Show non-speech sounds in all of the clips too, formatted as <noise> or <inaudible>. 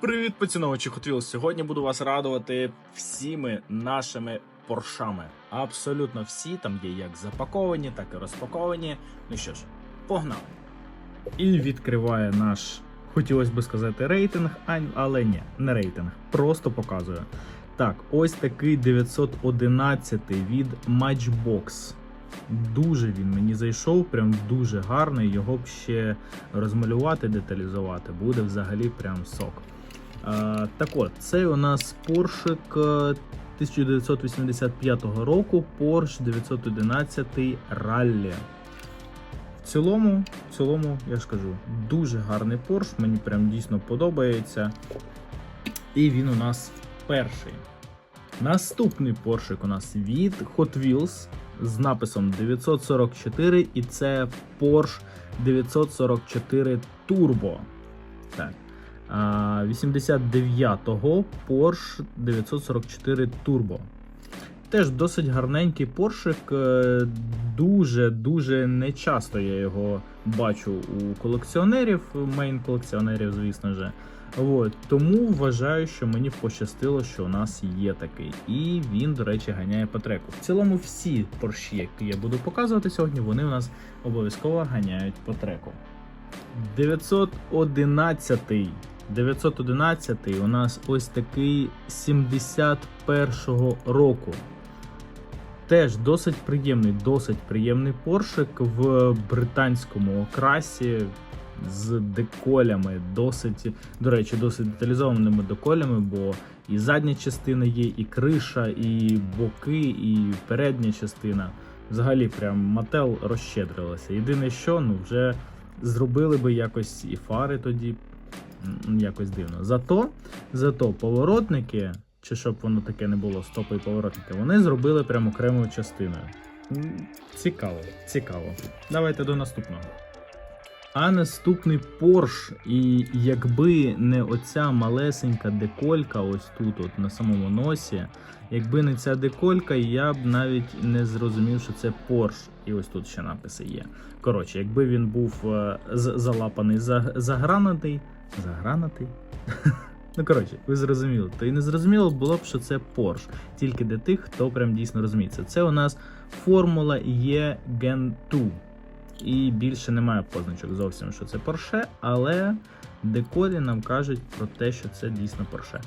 Привіт, поціновувачі Hot! Сьогодні буду вас радувати всіми нашими поршами. Абсолютно всі там є як запаковані, так і розпаковані. Ну що ж, погнали! І відкриває наш, хотілося би сказати, рейтинг, але ні, не рейтинг. Просто показую. Так, ось такий 911 від Matchbox. Дуже він мені зайшов, прям дуже гарний. Його б ще розмалювати, деталізувати буде взагалі прям сок. Так от, це у нас Porsche 1985 року, Porsche 911 Rally. В цілому, в цілому, я ж кажу, дуже гарний Porsche, мені прям дійсно подобається. І він у нас перший. Наступний Porsche у нас від Hot Wheels з написом 944, і це Porsche 944 Turbo. Так. А, 89-го Porsche 944 Turbo. Теж досить гарненький поршик. Дуже-дуже не часто я його бачу у колекціонерів, мейн колекціонерів, звісно ж. От, тому вважаю, що мені пощастило, що у нас є такий. І він, до речі, ганяє по треку. В цілому, всі порші, які я буду показувати сьогодні, вони у нас обов'язково ганяють по треку. 911 911 у нас ось такий 71-го року. Теж досить приємний, досить приємний поршик в британському окрасі з деколями, досить, до речі, досить деталізованими деколями, бо і задня частина є, і криша, і боки, і передня частина. Взагалі, прям Мател розщедрилася. Єдине, що ну вже зробили би якось і фари тоді. Якось дивно. Зато, зато поворотники, чи щоб воно таке не було, стопи і поворотники, вони зробили прям окремою частиною. Цікаво, цікаво. Давайте до наступного. А наступний Porsche, і якби не оця малесенька деколька, ось тут, от на самому носі, якби не ця деколька, я б навіть не зрозумів, що це Porsche. І ось тут ще написи є. Коротше, якби він був е, залапаний, за- загранатий, загранатий. <laughs> Ну, коротше, ви зрозуміли. То і не зрозуміло було б, що це Porsche. Тільки для тих, хто прям дійсно розуміється. Це у нас Формула E Gen 2. І більше немає позначок зовсім, що це Porsche, але деколі нам кажуть про те, що це дійсно Porsche.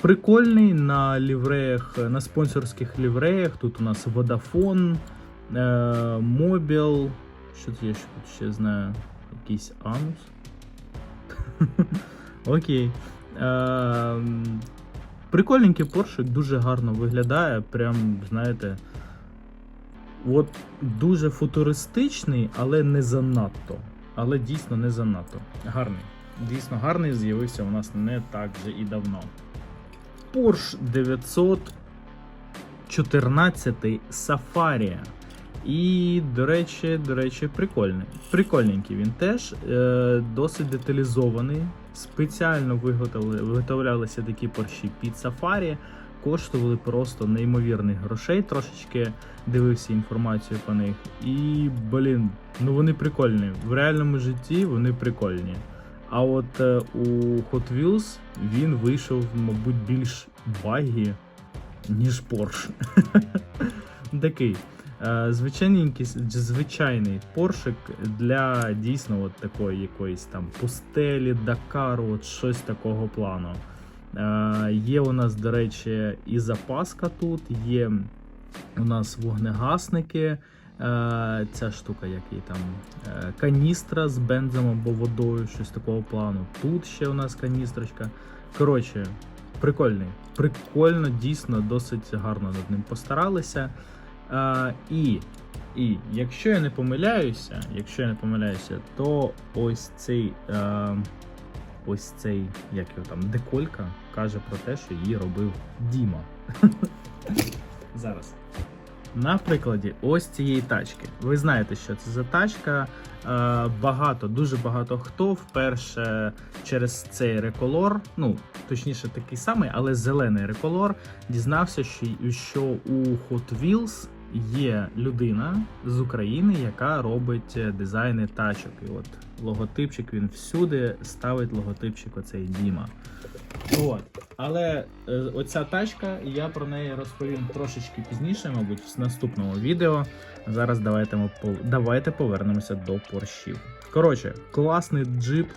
Прикольний на лівреях, на спонсорських лівреях. Тут у нас Vodafone, е, Mobil. Що це я ще знаю? Якийсь Анус. Окей. Е, прикольненький поршик, дуже гарно виглядає. Прям, знаєте. От дуже футуристичний, але не занадто. Але дійсно не занадто. Гарний. Дійсно гарний, з'явився у нас не так вже і давно. Porsche 914 Safari. І, до речі, до речі, прикольний. Прикольненький він теж, е, досить деталізований. Спеціально виготовлялися такі порші під Safari. Коштували просто неймовірних грошей. Трошечки дивився інформацію по них. І, блін, ну вони прикольні. В реальному житті вони прикольні. А от е, у Hot Wheels він вийшов, мабуть, більш багі, ніж Porsche. <laughs> Такий. Е, Звичайненький, звичайний поршик для дійсно от такої якоїсь там пустелі, Дакару, от щось такого плану. Е, Є у нас, до речі, і запаска тут, є у нас вогнегасники. Е, Ця штука, як її там, е, каністра з бензом або водою, щось такого плану. Тут ще у нас каністрочка. Коротше, прикольний. Прикольно, дійсно, досить гарно над ним постаралися. Е, і, і якщо я не помиляюся, якщо я не помиляюся, то ось цей. а, ось цей, як його там, деколька каже про те, що її робив Діма. <laughs> Зараз. На прикладі ось цієї тачки. Ви знаєте, що це за тачка. Е, Багато, дуже багато хто вперше через цей реколор, ну точніше такий самий, але зелений реколор, дізнався, що, у Hot Wheels є людина з України, яка робить е, дизайни тачок. І от логотипчик він всюди ставить логотипчик оцей Діма. От. Але е, оця тачка, я про неї розповім трошечки пізніше, мабуть, в наступному відео. Зараз давайте, ми давайте повернемося до поршів. Коротше, класний джип,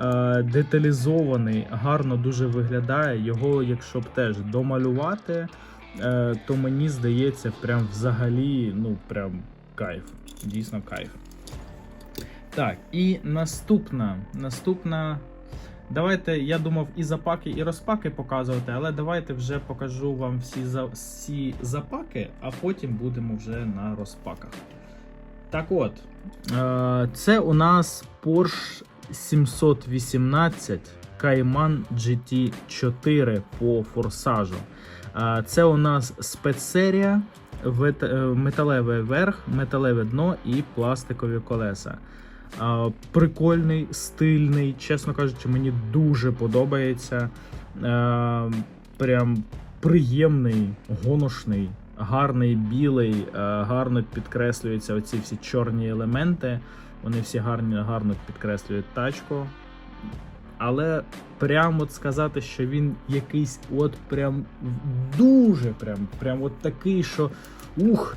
е, деталізований, гарно дуже виглядає. Його, якщо б теж домалювати, е, то мені здається, прям взагалі, ну прям кайф. Дійсно кайф. Так, і наступна. Наступна. Давайте, я думав, і запаки, і розпаки показувати, але давайте вже покажу вам всі, за, всі запаки, а потім будемо вже на розпаках. Так от, е, це у нас Porsche 718 Cayman GT4 по форсажу. Е, Це у нас спецсерія, е, металевий верх, металеве дно і пластикові колеса. Прикольний, стильний, чесно кажучи, мені дуже подобається. Е, Прям приємний, гоношний, гарний, білий, е, гарно підкреслюються оці всі чорні елементи. Вони всі гарні, гарно підкреслюють тачку. Але прям от сказати, що він якийсь от прям дуже прям, прям от такий, що ух,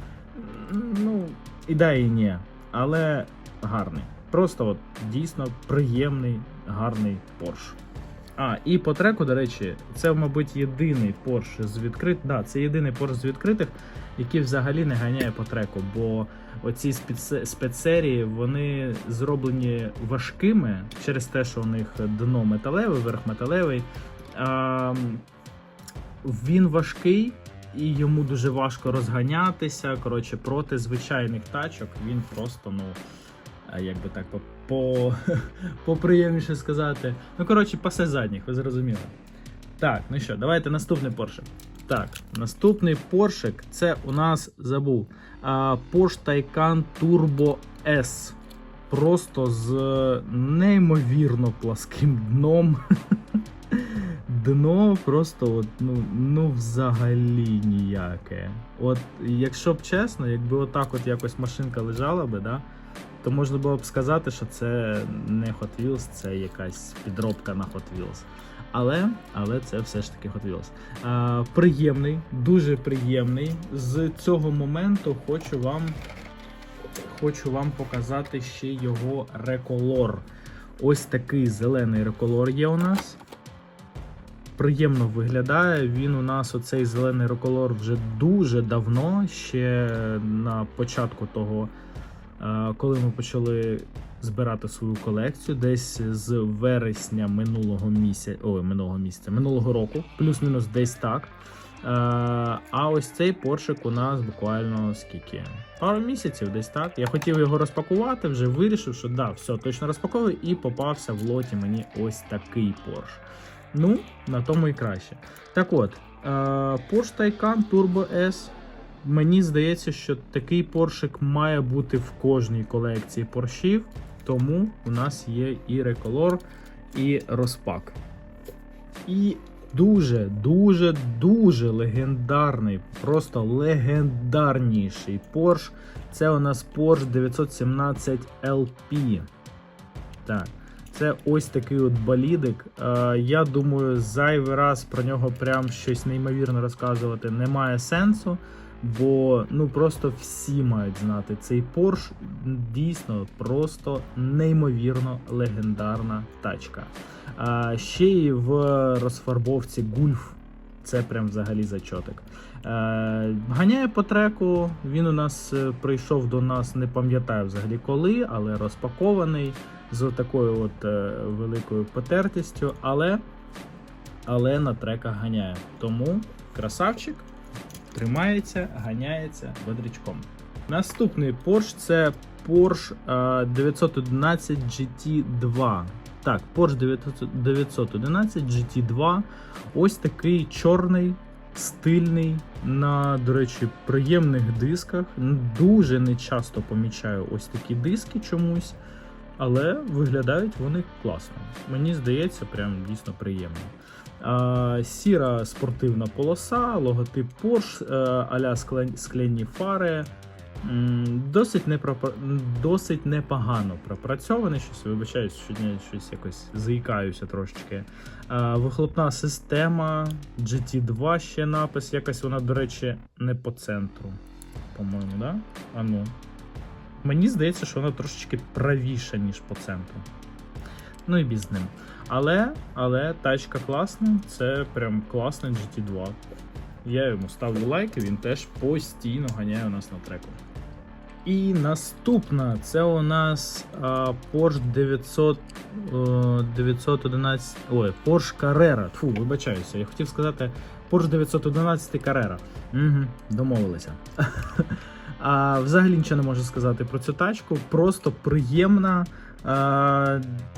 ну, і да, і ні. Але гарний. Просто от дійсно приємний, гарний Porsche. А, і по треку, до речі, це, мабуть, єдиний Porsche з відкрит... Да, це єдиний Porsche з відкритих, який взагалі не ганяє по треку. Бо оці спецсерії вони зроблені важкими через те, що у них дно металеве, верх металевий. А, він важкий. І йому дуже важко розганятися. Коротше, проти звичайних тачок він просто, ну, як би так по, по, <laughs> поприємніше сказати. Ну, коротше, пасе задніх, ви зрозуміли. Так, ну що, давайте наступний поршик. Так, наступний поршик це у нас забув. А, Porsche Taycan Turbo S. Просто з неймовірно пласким дном. <laughs> Дно просто от, ну, ну взагалі ніяке. От, якщо б чесно, якби отак от якось машинка лежала би, да, то можна було б сказати, що це не Hot Wheels, це якась підробка на Hot Wheels. Але, але це все ж таки Hot Wheels. А, приємний, дуже приємний. З цього моменту хочу вам, хочу вам показати ще його реколор. Ось такий зелений реколор є у нас. Приємно виглядає. Він у нас оцей зелений реколор вже дуже давно, ще на початку того, коли ми почали збирати свою колекцію, десь з вересня минулого місяця, ой, минулого місяця, минулого року, плюс-мінус десь так. А ось цей поршик у нас буквально скільки? Пару місяців, десь так. Я хотів його розпакувати, вже вирішив, що да, все, точно розпаковую, і попався в лоті мені ось такий порш. Ну, на тому і краще. Так от, Porsche Taycan Turbo S. Мені здається, що такий поршик має бути в кожній колекції поршів, тому у нас є і реколор, і розпак. І дуже, дуже, легендарний, просто легендарніший Porsche. Це у нас Porsche 917 LP. Так. Це ось такий от болідик. Я думаю, зайвий раз про нього прям щось неймовірно розказувати немає сенсу. Бо ну просто всі мають знати цей Porsche дійсно просто неймовірно легендарна тачка. А ще й в розфарбовці гульф. Це прям взагалі зачотик. Е, ганяє по треку. Він у нас е, прийшов до нас, не пам'ятаю взагалі коли, але розпакований з такою от е, великою потертістю, але, але на треках ганяє. Тому красавчик тримається, ганяється бодрячком. Наступний Porsche це Porsche е, 911 GT2. Так, Porsche 911 GT2. Ось такий чорний, стильний, на, до речі, приємних дисках. Дуже не часто помічаю ось такі диски чомусь. Але виглядають вони класно. Мені здається, прям дійсно приємно. Сіра спортивна полоса, логотип Porsche, е, аля скляні фари. Досить, непропа... досить непогано пропрацьований. Щось вибачаюсь, що я щось якось заїкаюся трошечки. Вихлопна система GT2 ще напис. Якось вона, до речі, не по центру. По-моєму, да? А ну. Мені здається, що вона трошечки правіша, ніж по центру. Ну і біз. Але, але тачка класна, це прям класний GT2. Я йому ставлю лайки, він теж постійно ганяє у нас на треку. І наступна це у нас а, Porsche 900, е, 911. Ой, Porsche Carrera. Фу, вибачаюся. Я хотів сказати Porsche 911 Carrera. Угу, домовилися. <laughs> А, взагалі нічого не можу сказати про цю тачку. Просто приємна.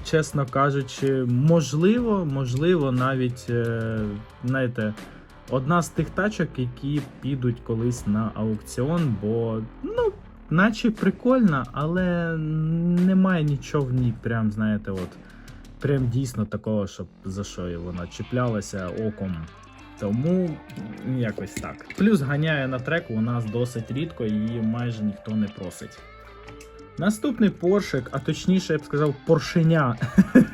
Чесно кажучи, можливо, можливо, навіть, е, знаєте, одна з тих тачок, які підуть колись на аукціон, бо, ну, наче прикольна, але немає нічого в ній, прям, знаєте, от. Прям дійсно такого, щоб за що вона чіплялася оком. Тому якось так. Плюс ганяє на треку у нас досить рідко, її майже ніхто не просить. Наступний поршик, а точніше, я б сказав, поршеня.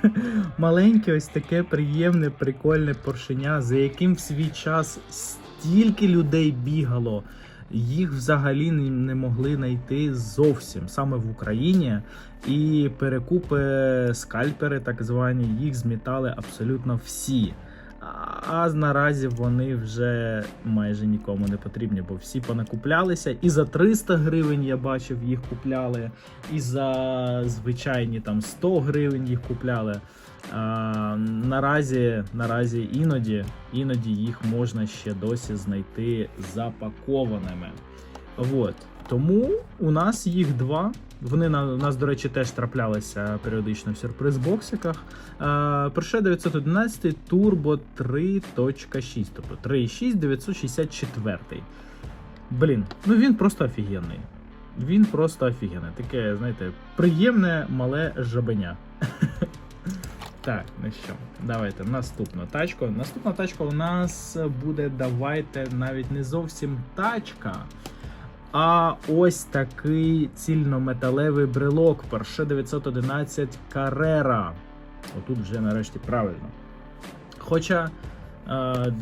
<laughs> Маленьке, ось таке приємне, прикольне поршеня, за яким в свій час стільки людей бігало. Їх взагалі не могли знайти зовсім саме в Україні. І перекупи, скальпери, так звані, їх змітали абсолютно всі. А наразі вони вже майже нікому не потрібні, бо всі понакуплялися. І за 300 гривень я бачив, їх купляли, і за звичайні там 100 гривень їх купляли. А, наразі, наразі іноді, іноді їх можна ще досі знайти запакованими. От. Тому у нас їх два. Вони на у нас, до речі, теж траплялися періодично в сюрприз-боксиках. Porsche 911 Turbo 3.6, тобто 3.6 964. Блін, ну він просто офігенний. Він просто офігенний. Таке, знаєте, приємне мале жабеня. <laughs> Так, ну що, давайте наступну тачку. Наступна тачка у нас буде, давайте, навіть не зовсім тачка. А ось такий цільнометалевий брелок Porsche 911 Carrera. Отут вже нарешті правильно. Хоча е,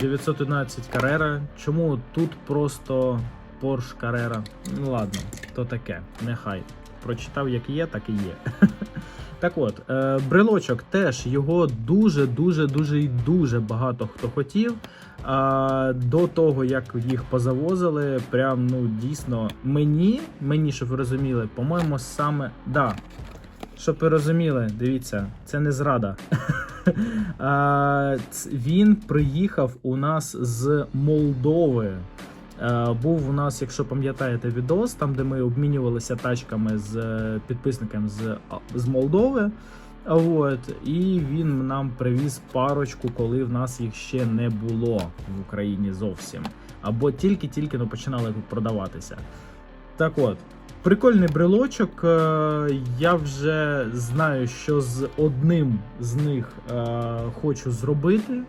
911 Carrera, чому тут просто Porsche Carrera? Ну ладно, то таке, нехай. Прочитав, як є, так і є. <laughs> Так от, е, брелочок теж його дуже-дуже дуже і дуже багато хто хотів. А до того, як їх позавозили, прям ну дійсно мені, мені, щоб ви розуміли, по-моєму, саме да. Щоб ви розуміли, дивіться, це не зрада. <laughs> Він приїхав у нас з Молдови. Е, Був у нас, якщо пам'ятаєте, відос, там де ми обмінювалися тачками з е, підписником з, з Молдови. От, і він нам привіз парочку, коли в нас їх ще не було в Україні зовсім. Або тільки-тільки ну, починали продаватися. Так от, прикольний брелочок. е, Я вже знаю, що з одним з них е, хочу зробити.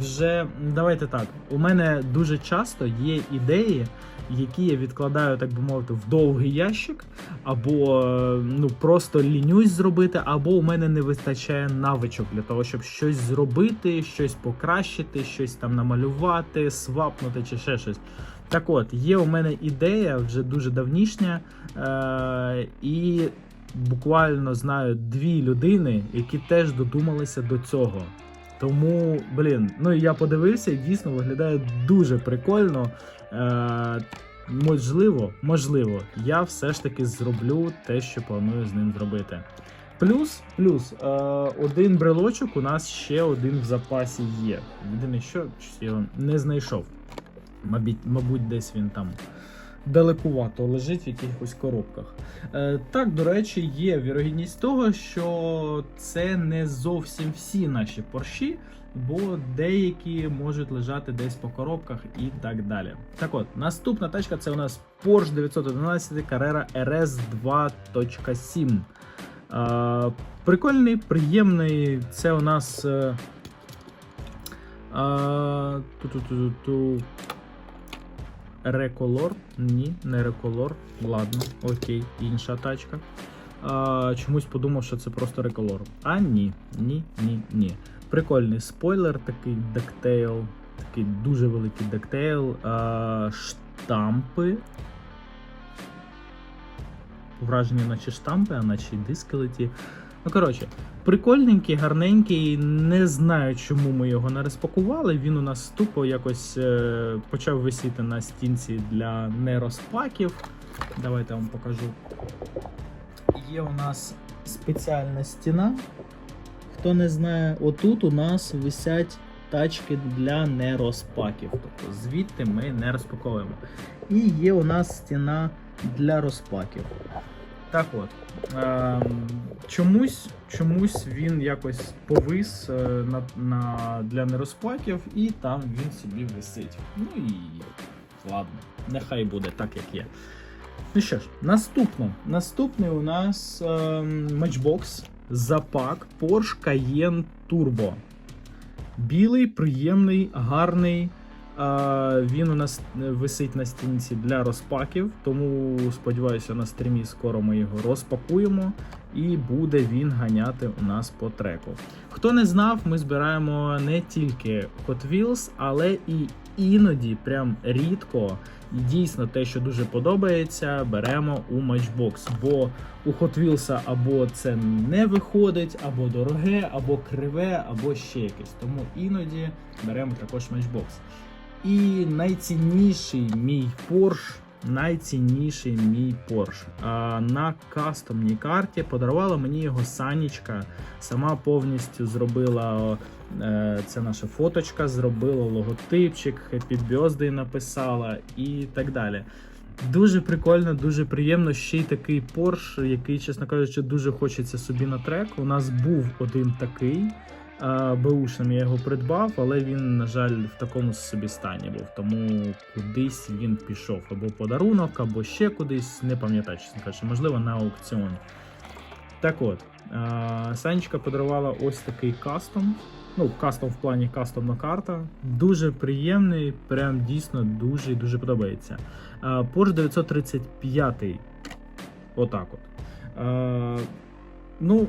Вже давайте так. У мене дуже часто є ідеї, які я відкладаю, так би мовити, в довгий ящик, або е, ну просто лінюсь зробити, або у мене не вистачає навичок для того, щоб щось зробити, щось покращити, щось там намалювати, свапнути чи ще щось. Так от, є у мене ідея вже дуже давнішня, е- і буквально знаю дві людини, які теж додумалися до цього. Тому, блін, ну і я подивився, і дійсно виглядає дуже прикольно. Е, можливо, можливо, я все ж таки зроблю те, що планую з ним зробити. Плюс, плюс, е, один брелочок у нас ще один в запасі є. Єдине, що я не знайшов. Мабуть, мабуть, десь він там далекувато лежить в якихось коробках. Е, так, до речі, є вірогідність того, що це не зовсім всі наші порші, бо деякі можуть лежати десь по коробках і так далі. Так от, наступна тачка це у нас Porsche 911 Carrera RS 2.7. Е, прикольний, приємний. Це у нас. Е, ту-ту-ту-ту. Реколор? Ні, не Реколор. Ладно, окей, інша тачка. А, чомусь подумав, що це просто Реколор. А ні, ні, ні, ні. Прикольний спойлер, такий дектейл, такий дуже великий дектейл. А, штампи. Враження, наче штампи, а наче й диски леті. Ну, коротше, прикольненький, гарненький. Не знаю, чому ми його не розпакували. Він у нас тупо якось е, почав висіти на стінці для нерозпаків. Давайте я вам покажу. Є у нас спеціальна стіна. Хто не знає, отут у нас висять тачки для нерозпаків. Тобто звідти ми не розпаковуємо. І є у нас стіна для розпаків. Так от. Ем, чомусь, чомусь він якось повис е, на, на, для нерозпаків, і там він собі висить. Ну і ладно, нехай буде так, як є. Ну що ж, наступне. Наступний у нас ем, Matchbox запак Porsche Cayenne Turbo. Білий, приємний, гарний. Він у нас висить на стінці для розпаків, тому сподіваюся, на стрімі скоро ми його розпакуємо і буде він ганяти у нас по треку. Хто не знав, ми збираємо не тільки Hot Wheels, але і іноді, прям рідко, і дійсно те, що дуже подобається, беремо у Matchbox. Бо у Hot Wheels або це не виходить, або дороге, або криве, або ще якесь. Тому іноді беремо також Matchbox. І найцінніший мій Porsche, найцінніший мій. А, на кастомній карті подарувала мені його Санічка. Сама повністю зробила е, це наша фоточка, зробила логотипчик, Birthday написала і так далі. Дуже прикольно, дуже приємно. Ще й такий Porsche, який, чесно кажучи, дуже хочеться собі на трек. У нас був один такий. А, Беушним я його придбав, але він, на жаль, в такому собі стані був. Тому кудись він пішов або подарунок, або ще кудись, не пам'ятаю, чесно кажучи, можливо, на аукціоні. Так от, Санечка подарувала ось такий кастом. Ну, кастом в плані кастомна карта. Дуже приємний, прям дійсно дуже дуже подобається. Porsche 935. Отак от. Ну,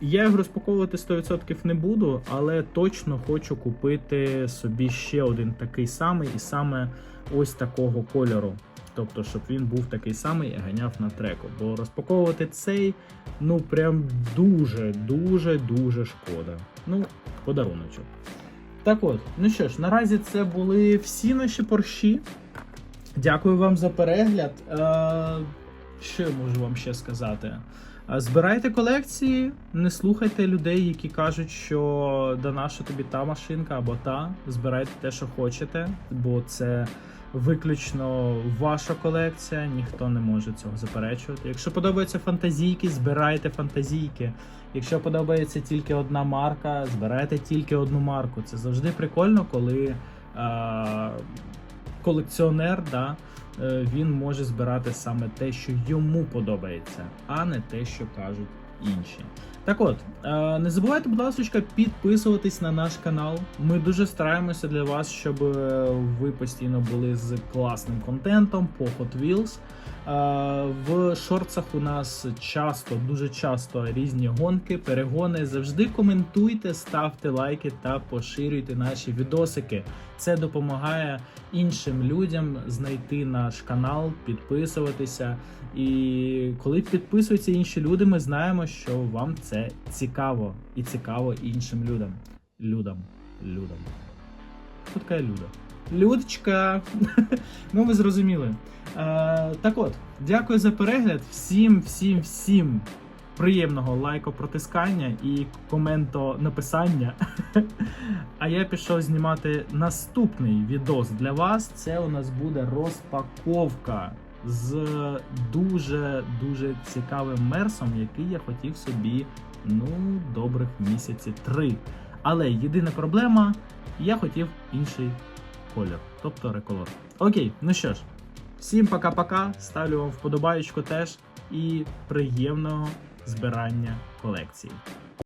я його розпаковувати 100% не буду, але точно хочу купити собі ще один такий самий, і саме ось такого кольору. Тобто, щоб він був такий самий і ганяв на треку. Бо розпаковувати цей, ну прям дуже, дуже, дуже шкода. Ну, подаруночок. Так от, ну що ж, наразі це були всі наші порші. Дякую вам за перегляд. Е, що я можу вам ще сказати? Е, Збирайте колекції, не слухайте людей, які кажуть, що да наша тобі та машинка або та. Збирайте те, що хочете, бо це виключно ваша колекція, ніхто не може цього заперечувати. Якщо подобаються фантазійки, збирайте фантазійки. Якщо подобається тільки одна марка, збирайте тільки одну марку. Це завжди прикольно, коли е, колекціонер да, він може збирати саме те, що йому подобається, а не те, що кажуть інші. Так от, е, не забувайте, будь ласка, підписуватись на наш канал. Ми дуже стараємося для вас, щоб е, ви постійно були з класним контентом по Hot Wheels. Е, В шорцах у нас часто, дуже часто різні гонки, перегони. Завжди коментуйте, ставте лайки та поширюйте наші відосики. Це допомагає іншим людям знайти наш канал, підписуватися. І коли підписуються інші люди, ми знаємо, що вам це цікаво і цікаво іншим людям. Людям. Людям. Хто така Люда? Людочка. <laughs> ну, ви зрозуміли. Е, так от, дякую за перегляд. Всім, всім, всім приємного лайкопротискання і коменто написання. <laughs> а я пішов знімати наступний відос для вас. Це у нас буде розпаковка з дуже дуже цікавим мерсом, який я хотів собі ну добрих місяці три. Але єдина проблема, я хотів інший колір, тобто реколор. Окей, ну що ж, всім пока-пока. Ставлю вам вподобаєчку теж і приємного збирання колекції.